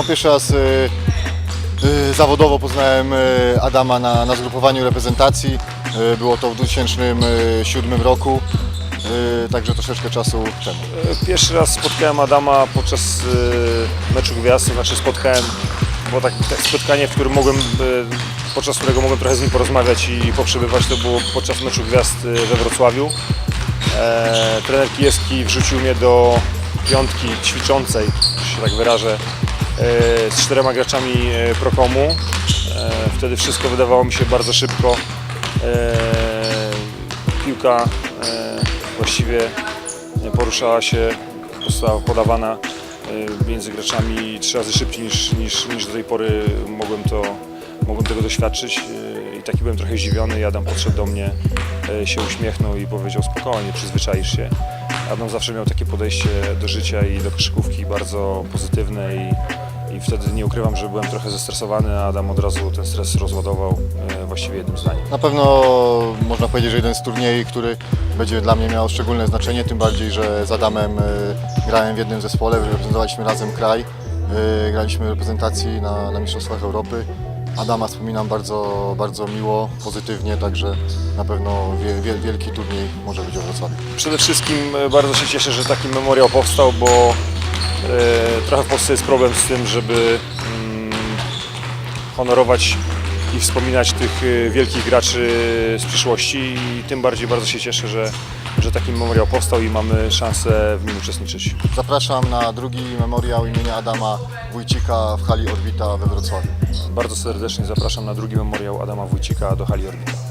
No pierwszy raz y, y, zawodowo poznałem y, Adama na, na zgrupowaniu reprezentacji. Było to w 2007 roku, także troszeczkę czasu temu. Pierwszy raz spotkałem Adama podczas meczu gwiazd, znaczy spotkałem, było tak, tak spotkanie, w którym mogłem, podczas którego mogłem trochę z nim porozmawiać i poprzebywać, to było podczas meczu gwiazd we Wrocławiu. E, trener Kijewski wrzucił mnie do piątki ćwiczącej, że się tak wyrażę, z czterema graczami e, Prokomu. E, wtedy wszystko wydawało mi się bardzo szybko. E, piłka e, właściwie poruszała się, została podawana e, między graczami trzy razy szybciej niż, niż, niż do tej pory mogłem, to, mogłem tego doświadczyć e, i taki byłem trochę zdziwiony. Adam podszedł do mnie, e, się uśmiechnął i powiedział spokojnie, przyzwyczaisz się. Adam zawsze miał takie podejście do życia i do koszykówki bardzo pozytywne i, i wtedy nie ukrywam, że byłem trochę zestresowany, a Adam od razu ten stres rozładował e, właściwie jednym zdaniem. Na pewno można powiedzieć, że jeden z turniejów, który będzie dla mnie miał szczególne znaczenie, tym bardziej, że z Adamem y, grałem w jednym zespole, reprezentowaliśmy razem kraj, y, graliśmy w reprezentacji na, na Mistrzostwach Europy. Adama wspominam bardzo, bardzo miło, pozytywnie, także na pewno wie, wie, wielki turniej może być Wrocławiu. Przede wszystkim e, bardzo się cieszę, że taki memoriał powstał, bo e, trochę w Polsce jest problem z tym, żeby mm, honorować i wspominać tych e, wielkich graczy z przyszłości i tym bardziej bardzo się cieszę, że, że taki memoriał powstał i mamy szansę w nim uczestniczyć. Zapraszam na drugi memoriał imienia Adama Wójcika w hali Orbita we Wrocławiu. Bardzo serdecznie zapraszam na drugi memoriał Adama Wójcika do hali Orbita.